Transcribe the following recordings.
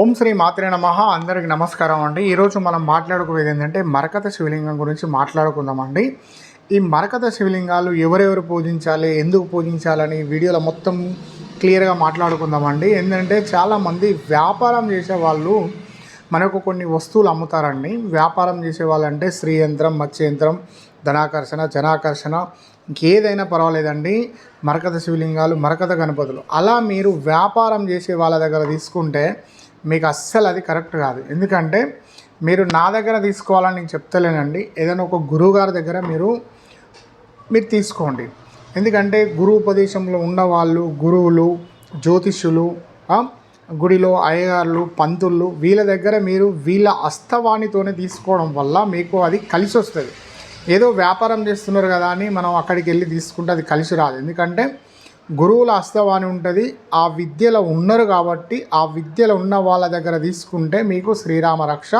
ఓం శ్రీ మాత్రే నమ. అందరికి నమస్కారం అండి. ఈరోజు మనం మాట్లాడుకునేది ఏంటంటే మరకత శివలింగం గురించి మాట్లాడుకుందామండి. ఈ మరకత శివలింగాలు ఎవరెవరు పూజించాలి ఎందుకు పూజించాలని వీడియోలో మొత్తం క్లియర్గా మాట్లాడుకుందామండి. ఏంటంటే చాలామంది వ్యాపారం చేసే వాళ్ళు మనకు కొన్ని వస్తువులు అమ్ముతారండి. వ్యాపారం చేసే వాళ్ళంటే శ్రీ యంత్రం ధనాకర్షణ జనాకర్షణ ఇంకేదైనా పర్వాలేదండి. మరకత శివలింగాలు మరకత గణపతులు. అలా మీరు వ్యాపారం చేసే వాళ్ళ దగ్గర తీసుకుంటే మీకు అస్సలు అది కరెక్ట్ కాదు. ఎందుకంటే మీరు నా దగ్గర తీసుకోవాలని నేను చెప్తలేనండి. ఏదైనా ఒక గురువు గారి దగ్గర మీరు మీరు తీసుకోండి. ఎందుకంటే గురు ఉపదేశంలో ఉన్నవాళ్ళు గురువులు జ్యోతిష్యులు గుడిలో అయ్యగారులు పంతులు వీళ్ళ దగ్గర మీరు వీళ్ళ అస్తవాణితోనే తీసుకోవడం వల్ల మీకు అది కలిసి వస్తుంది. ఏదో వ్యాపారం చేస్తున్నారు కదా అని మనం అక్కడికి వెళ్ళి తీసుకుంటే అది కలిసి రాదు. ఎందుకంటే గురువుల అస్తవాణి ఉంటుంది. ఆ విద్యలో ఉన్నారు కాబట్టి ఆ విద్యలో ఉన్న వాళ్ళ దగ్గర తీసుకుంటే మీకు శ్రీరామ రక్ష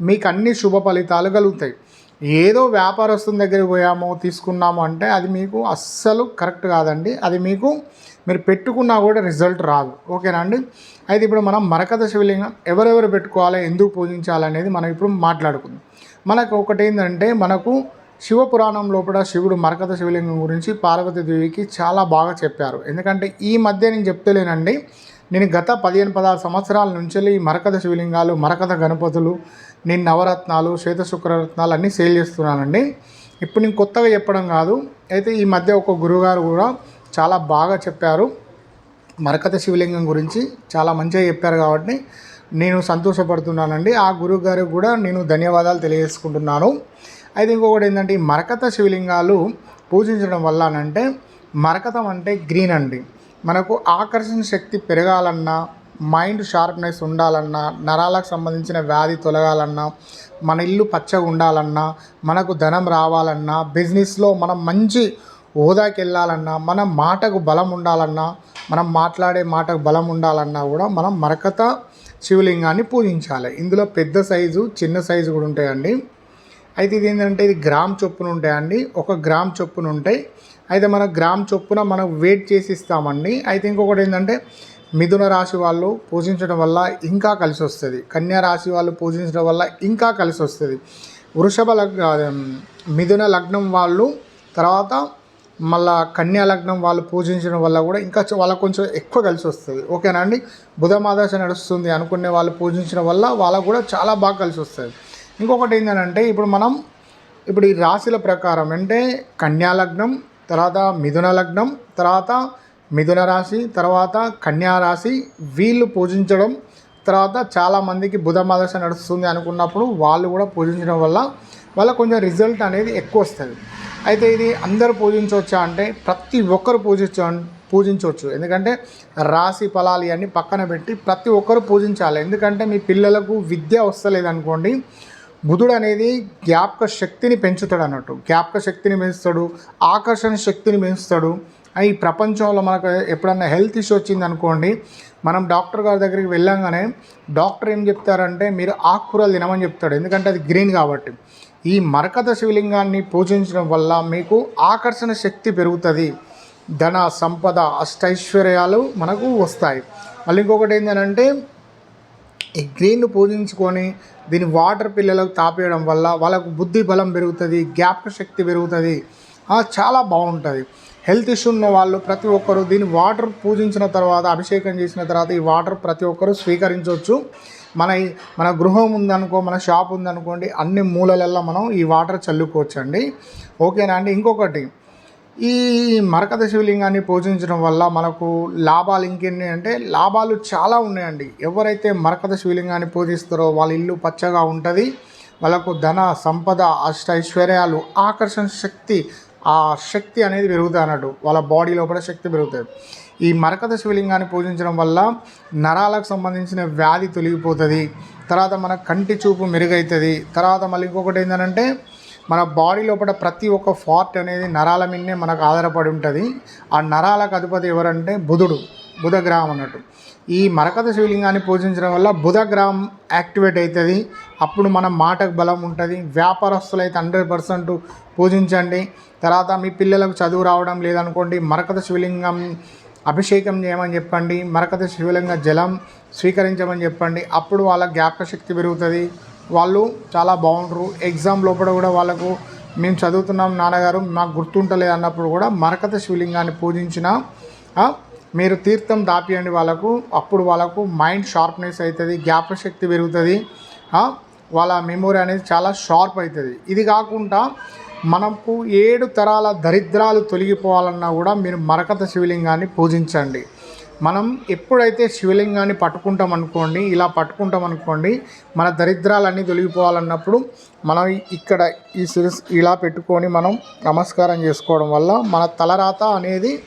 మీకు అన్ని శుభ ఫలితాలు కలుగుతాయి. ఏదో వ్యాపారస్తుని దగ్గరికి పోయాము తీసుకున్నాము అంటే అది మీకు అస్సలు కరెక్ట్ కాదండి. అది మీకు మీరు పెట్టుకున్నా కూడా రిజల్ట్ రాదు. ఓకేనా అండి? అయితే ఇప్పుడు మనం మరకత శివలింగం ఎవరెవరు పెట్టుకోవాలి ఎందుకు పూజించాలి అనేది మనం ఇప్పుడు మాట్లాడుకుందాం. మనకు ఒకటి ఏంటంటే మనకు శివపురాణం లోపల శివుడు మరకత శివలింగం గురించి పార్వతీదేవికి చాలా బాగా చెప్పారు. ఎందుకంటే ఈ మధ్య నేను చెప్తలేనండి నేను గత పదిహేను పదహారు సంవత్సరాల నుంచి ఈ మరకత శివలింగాలు మరకత గణపతులు నేను నవరత్నాలు శ్వేత శుక్రరత్నాలు అన్నీ సేల్ చేస్తున్నానండి. ఇప్పుడు నేను కొత్తగా చెప్పడం కాదు అయితే ఈ మధ్య ఒక గురుగారు కూడా చాలా బాగా చెప్పారు. మరకత శివలింగం గురించి చాలా మంచిగా చెప్పారు కాబట్టి నేను సంతోషపడుతున్నానండి. ఆ గురువు గారికి కూడా నేను ధన్యవాదాలు తెలియజేసుకుంటున్నాను. అయితే ఇంకొకటి ఏంటంటే ఈ మరకత శివలింగాలు పూజించడం వల్ల అంటే మరకతం అంటే గ్రీన్ అండి. మనకు ఆకర్షణ శక్తి పెరగాలన్నా మైండ్ షార్ప్నెస్ ఉండాలన్నా నరాలకు సంబంధించిన వ్యాధి తొలగాలన్నా మన ఇల్లు పచ్చగా ఉండాలన్నా మనకు ధనం రావాలన్నా బిజినెస్లో మనం మంచి హోదాకి వెళ్ళాలన్నా మన మాటకు బలం ఉండాలన్నా మనం మాట్లాడే మాటకు బలం ఉండాలన్నా కూడా మనం మరకత శివలింగాన్ని పూజించాలి. ఇందులో పెద్ద సైజు చిన్న సైజు కూడా ఉంటాయండి. అయితే ఇది ఏంటంటే ఇది గ్రామ్ చొప్పున ఉంటాయండి. ఒక గ్రామ్ చొప్పున ఉంటాయి. అయితే మన గ్రామ్ చొప్పున మనం వెయిట్ చేసి ఇస్తామండి. అయితే ఇంకొకటి ఏంటంటే మిథున రాశి వాళ్ళు పూజించడం వల్ల ఇంకా కలిసి వస్తుంది. కన్యా రాశి వాళ్ళు పూజించడం వల్ల ఇంకా కలిసి వస్తుంది. వృషభ లగ్న మిథున లగ్నం వాళ్ళు తర్వాత మళ్ళా కన్యా లగ్నం వాళ్ళు పూజించడం వల్ల కూడా ఇంకా వాళ్ళకు కొంచెం ఎక్కువ కలిసి వస్తుంది. ఓకేనా అండి? బుధమాదశ నడుస్తుంది అనుకునే వాళ్ళు పూజించడం వల్ల వాళ్ళకు కూడా చాలా బాగా కలిసి వస్తుంది. ఇంకొకటి ఏంటంటే ఇప్పుడు మనం ఇప్పుడు ఈ రాశుల ప్రకారం అంటే కన్యా లగ్నం తర్వాత మిథున లగ్నం తర్వాత మిథున రాశి తర్వాత కన్యా రాశి వీళ్ళు పూజించడం తర్వాత చాలామందికి బుధ మదశ నడుస్తుంది అనుకున్నప్పుడు వాళ్ళు కూడా పూజించడం వల్ల వాళ్ళ కొంచెం రిజల్ట్ అనేది ఎక్కువ వస్తుంది. అయితే ఇది అందరూ పూజించవచ్చా అంటే ప్రతి ఒక్కరు పూజించ పూజించవచ్చు. ఎందుకంటే రాశి ఫలాలు ఇవన్నీ పక్కన పెట్టి ప్రతి ఒక్కరు పూజించాలి. ఎందుకంటే మీ పిల్లలకు విద్య వస్తలేదు అనుకోండి బుధుడు అనేది జ్ఞాపక శక్తిని పెంచుతాడు అన్నట్టు. జ్ఞాపక శక్తిని పెంచుతాడు ఆకర్షణ శక్తిని పెంచుతాడు. ఈ ప్రపంచంలో మనకు ఎప్పుడన్నా హెల్త్ ఇష్యూ వచ్చింది అనుకోండి మనం డాక్టర్ గారి దగ్గరికి వెళ్ళంగానే డాక్టర్ ఏం చెప్తారంటే మీరు ఆకుకూరలు తినమని చెప్తాడు. ఎందుకంటే అది గ్రీన్ కాబట్టి. ఈ మరకత శివలింగాన్ని పూజించడం వల్ల మీకు ఆకర్షణ శక్తి పెరుగుతుంది. ధన సంపద అష్టైశ్వర్యాలు మనకు వస్తాయి. మళ్ళీ ఇంకొకటి ఏంటంటే ఈ గ్రీన్ను పూజించుకొని దీని వాటర్ పిల్లలకు తాపేయడం వల్ల వాళ్ళకు బుద్ధి బలం పెరుగుతుంది జ్ఞాపక శక్తి పెరుగుతుంది. చాలా బాగుంటుంది. హెల్త్ ఇష్యూ ఉన్న వాళ్ళు ప్రతి ఒక్కరు దీని వాటర్ పూజించిన తర్వాత అభిషేకం చేసిన తర్వాత ఈ వాటర్ ప్రతి ఒక్కరు స్వీకరించవచ్చు. మన మన గృహం ఉందనుకో మన షాప్ ఉందనుకోండి అన్ని మూలలల్లో మనం ఈ వాటర్ చల్లుకోవచ్చు అండి ఓకేనా అండి? ఇంకొకటి ఈ మరకత శివలింగాన్ని పూజించడం వల్ల మనకు లాభాలు ఇంకెన్ని అంటే లాభాలు చాలా ఉన్నాయండి. ఎవరైతే మరకత శివలింగాన్ని పూజిస్తారో వాళ్ళ ఇల్లు పచ్చగా ఉంటుంది. వాళ్ళకు ధన సంపద అష్ట ఐశ్వర్యాలు ఆకర్షణ శక్తి ఆ శక్తి అనేది పెరుగుతుంది అన్నట్టు. వాళ్ళ బాడీ లోపల శక్తి పెరుగుతుంది ఈ మరకత శివలింగాన్ని పూజించడం వల్ల నరాలకు సంబంధించిన వ్యాధి తొలగిపోతుంది. తర్వాత మన కంటి చూపు మెరుగవుతుంది తర్వాత మళ్ళీ ఇంకొకటి ఏంటంటే మన బాడీ లోపల ప్రతి ఒక్క ఫార్ట్ అనేది నరాల మీదనే మనకు ఆధారపడి ఉంటుంది. ఆ నరాలకు అధిపతి ఎవరంటే బుధుడు బుధ గ్రహం అన్నట్టు. ఈ మరకత శివలింగాన్ని పూజించడం వల్ల బుధ గ్రహం యాక్టివేట్ అవుతుంది అప్పుడు మన మాటకు బలం ఉంటుంది. వ్యాపారస్తులు అయితే హండ్రెడ్ పర్సెంట్ పూజించండి. తర్వాత మీ పిల్లలకు చదువు రావడం లేదనుకోండి మరకత శివలింగం అభిషేకం చేయమని చెప్పండి. మరకత శివలింగ జలం స్వీకరించమని చెప్పండి. అప్పుడు వాళ్ళ జ్ఞాపక శక్తి పెరుగుతుంది. వాళ్ళు చాలా బాగుంటారు ఎగ్జామ్ లోపల కూడా వాళ్ళకు మేము చదువుతున్నాం నాన్నగారు మాకు గుర్తుంటలేదు అన్నప్పుడు కూడా మరకత శివలింగాన్ని పూజించిన మీరు తీర్థం దాపియండి వాళ్ళకు. అప్పుడు వాళ్ళకు మైండ్ షార్ప్నెస్ అవుతుంది జ్ఞాపశక్తి పెరుగుతుంది వాళ్ళ మెమొరీ అనేది చాలా షార్ప్ అవుతుంది ఇది కాకుండా మనకు ఏడు తరాల దరిద్రాలు తొలగిపోవాలన్నా కూడా మీరు మరకత శివలింగాన్ని పూజించండి. మనం ఎప్పుడైతే శివలింగాన్ని పట్టుకుంటాం అనుకోండి ఇలా పట్టుకుంటాం అనుకోండి మన దరిద్రాలన్నీ తొలగిపోవాలన్నప్పుడు మనం ఇక్కడ ఈ శిరస్ ఇలా పెట్టుకొని మనం నమస్కారం చేసుకోవడం వల్ల మన తలరాత అనేది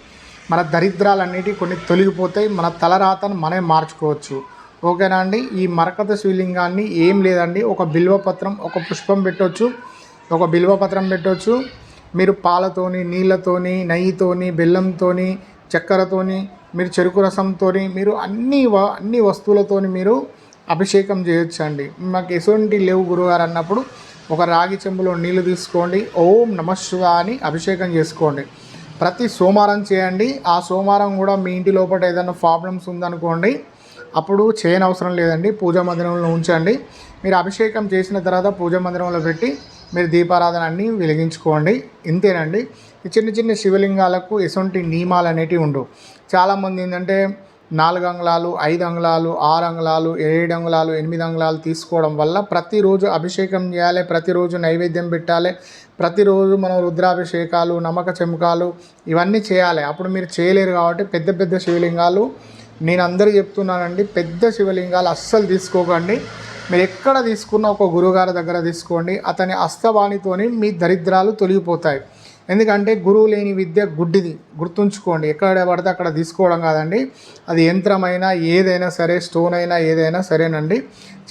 మన దరిద్రాలన్నిటి కొన్ని తొలగిపోతాయి మన తలరాతను మనమే మార్చుకోవచ్చు. ఓకేనా అండి? ఈ మరకత శివలింగాన్ని ఏం లేదండి. ఒక బిల్వపత్రం ఒక పుష్పం పెట్టవచ్చు ఒక బిల్వపత్రం పెట్టవచ్చు మీరు పాలతోని నీళ్ళతోని నెయ్యితోని బెల్లంతోని చక్కెరతోని మీరు చెరుకు రసంతోని మీరు అన్ని వ అన్ని వస్తువులతోని మీరు అభిషేకం చేయొచ్చు అండి మాకు ఎటువంటి లేవు గురుగారు అన్నప్పుడు ఒక రాగి చెంబులో నీళ్ళు తీసుకోండి ఓం నమశివ అని అభిషేకం చేసుకోండి. ప్రతి సోమవారం చేయండి. ఆ సోమవారం కూడా మీ ఇంటి లోపల ఏదైనా ప్రాబ్లమ్స్ ఉందనుకోండి అప్పుడు చేయని అవసరం లేదండి. పూజా మందిరంలో ఉంచండి. మీరు అభిషేకం చేసిన తర్వాత పూజా మందిరంలో పెట్టి మీరు దీపారాధన అన్నీ వెలిగించుకోండి. ఇంతేనండి. ఈ చిన్న చిన్న శివలింగాలకు ఎటువంటి నియమాలు అనేటివి ఉండవు. చాలామంది ఏంటంటే నాలుగు అంగుళాలు ఐదు అంగుళాలు ఆరు అంగుళాలు ఏడు అంగుళాలు ఎనిమిది అంగుళాలు తీసుకోవడం వల్ల ప్రతిరోజు అభిషేకం చేయాలి ప్రతిరోజు నైవేద్యం పెట్టాలి ప్రతిరోజు మనం రుద్రాభిషేకాలు నమ్మక చెమకాలు ఇవన్నీ చేయాలి. అప్పుడు మీరు చేయలేరు కాబట్టి పెద్ద పెద్ద శివలింగాలు నేను అందరికీ చెప్తున్నానండి పెద్ద శివలింగాలు అస్సలు తీసుకోకండి. మీరు ఎక్కడ తీసుకున్న ఒక గురుగారి దగ్గర తీసుకోండి అతని అస్తవాణితోని మీ దరిద్రాలు తొలగిపోతాయి. ఎందుకంటే గురువు లేని విద్య గుడ్డిది గుర్తుంచుకోండి ఎక్కడ పడితే అక్కడ తీసుకోవడం కాదండి అది యంత్రమైనా ఏదైనా సరే స్టోన్ అయినా ఏదైనా సరేనండి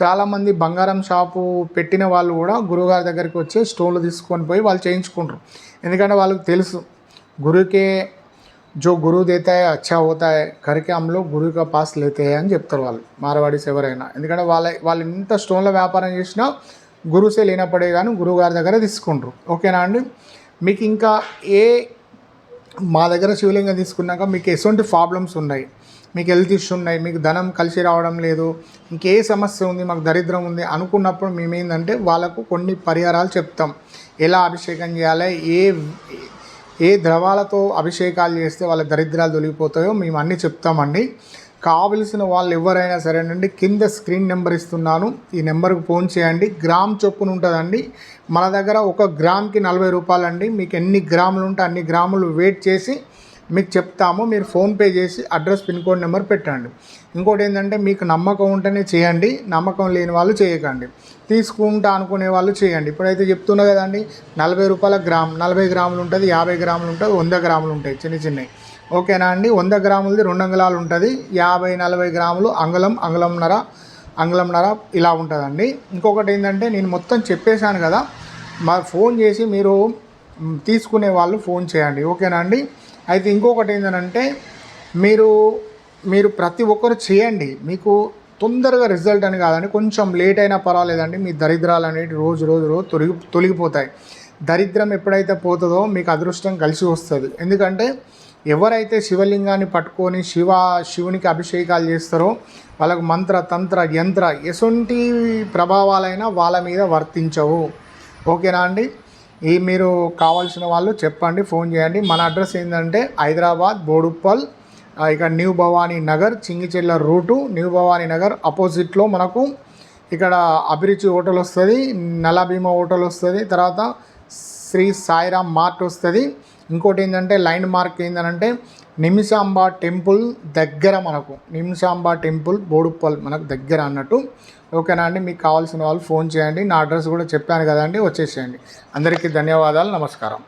చాలామంది బంగారం షాపు పెట్టిన వాళ్ళు కూడా గురువుగారి దగ్గరికి వచ్చి స్టోన్లు తీసుకొని పోయి వాళ్ళు చేయించుకుంటారు ఎందుకంటే వాళ్ళకి తెలుసు గురుకే जो गुरु देता है अच्छा होता है करके हम लोग గురువు का పాస్ లేతే అని చెప్తారు వాళ్ళు మారవాడీస్ ఎవరైనా ఎందుకంటే వాళ్ళ వాళ్ళు ఎంత స్టోన్ల వ్యాపారం చేసినా గురుసే లేనప్పుడే కానీ గురువు గారి దగ్గర తీసుకుంటారు ఓకేనా అండి మీకు ఇంకా ఏ మా దగ్గర శివలింగం తీసుకున్నాక మీకు ఎటువంటి ప్రాబ్లమ్స్ ఉన్నాయి? మీకు హెల్త్ ఇష్యూ ఉన్నాయి మీకు ధనం కలిసి రావడం లేదు ఇంకే సమస్య ఉంది మాకు దరిద్రం ఉంది అనుకున్నప్పుడు మేమేందంటే వాళ్ళకు కొన్ని పరిహారాలు చెప్తాం. ఎలా అభిషేకం చేయాలి ఏ ఏ ద్రవాలతో అభిషేకాలు చేస్తే వాళ్ళ దరిద్రాలు తొలగిపోతాయో మేము అన్నీ చెప్తామండి. కావలసిన వాళ్ళు ఎవరైనా సరేనండి కింద స్క్రీన్ నెంబర్ ఇస్తున్నాను. ఈ నెంబర్కి ఫోన్ చేయండి. గ్రామ్ చొప్పున ఉంటుందండి. మన దగ్గర ఒక గ్రామ్కి నలభై రూపాయలండి. మీకు ఎన్ని గ్రాములు ఉంటే అన్ని గ్రాములు వెయిట్ చేసి మీకు చెప్తాము. మీరు ఫోన్పే చేసి అడ్రస్ పిన్ కోడ్ నెంబర్ పెట్టండి. ఇంకోటి ఏంటంటే మీకు నమ్మకం ఉంటేనే చేయండి. నమ్మకం లేని వాళ్ళు చేయకండి. తీసుకుంటా అనుకునే వాళ్ళు చేయండి. ఇప్పుడైతే చెప్తున్నా కదండి నలభై రూపాయల గ్రామ్ నలభై గ్రాములు ఉంటుంది యాభై గ్రాములు ఉంటుంది వంద గ్రాములు ఉంటాయి. చిన్న చిన్నవి ఓకేనా అండి? వంద గ్రాములది రెండు అంగుళాలు ఉంటుంది. యాభై నలభై గ్రాములు అంగుళం అంగుళంన్నర అంగుళంన్నర ఇలా ఉంటుందండి. ఇంకొకటి ఏంటంటే నేను మొత్తం చెప్పేశాను కదా. మా ఫోన్ చేసి మీరు తీసుకునే వాళ్ళు ఫోన్ చేయండి. ఓకేనా అండి? అయితే ఇంకొకటి ఏంటంటే మీరు మీరు ప్రతి ఒక్కరు చేయండి. మీకు తొందరగా రిజల్ట్ అని కాదండి. కొంచెం లేట్ అయినా పర్వాలేదండి. మీ దరిద్రాలు అనేవి రోజు రోజు రోజు తొలగి తొలగిపోతాయి. దరిద్రం ఎప్పుడైతే పోతుందో మీకు అదృష్టం కలిసి వస్తుంది. ఎందుకంటే ఎవరైతే శివలింగాన్ని పట్టుకొని శివ శివునికి అభిషేకాలు చేస్తారో వాళ్ళకు మంత్ర తంత్ర యంత్ర ఎటువంటి ప్రభావాలైనా వాళ్ళ మీద వర్తించవు. ఓకేనా అండి? ఈ మీరు కావాల్సిన వాళ్ళు చెప్పండి ఫోన్ చేయండి. మన అడ్రస్ ఏంటంటే హైదరాబాద్ బోడుప్పల్ ఇక్కడ ఇక new Bhavani Nagar Chengicherla route new Bhavani Nagar అపోజిట్లో మనకు ఇక్కడ అభిరుచి హోటల్ వస్తుంది నలభీమ హోటల్ వస్తుంది తర్వాత శ్రీ సాయిరామ్ మార్ట్ వస్తుంది. ఇంకోటి ఏంటంటే లైన్ మార్క్ ఏంటంటే నిమిషాంబ టెంపుల్ దగ్గర మనకు నిమిషాంబ టెంపుల్ బోడుప్పల్ మనకు దగ్గర అన్నట్టు. ఓకేనా అండి? మీకు కావాల్సిన వాళ్ళు ఫోన్ చేయండి. నా అడ్రస్ కూడా చెప్పాను కదండి వచ్చేసేయండి. అందరికీ ధన్యవాదాలు నమస్కారం.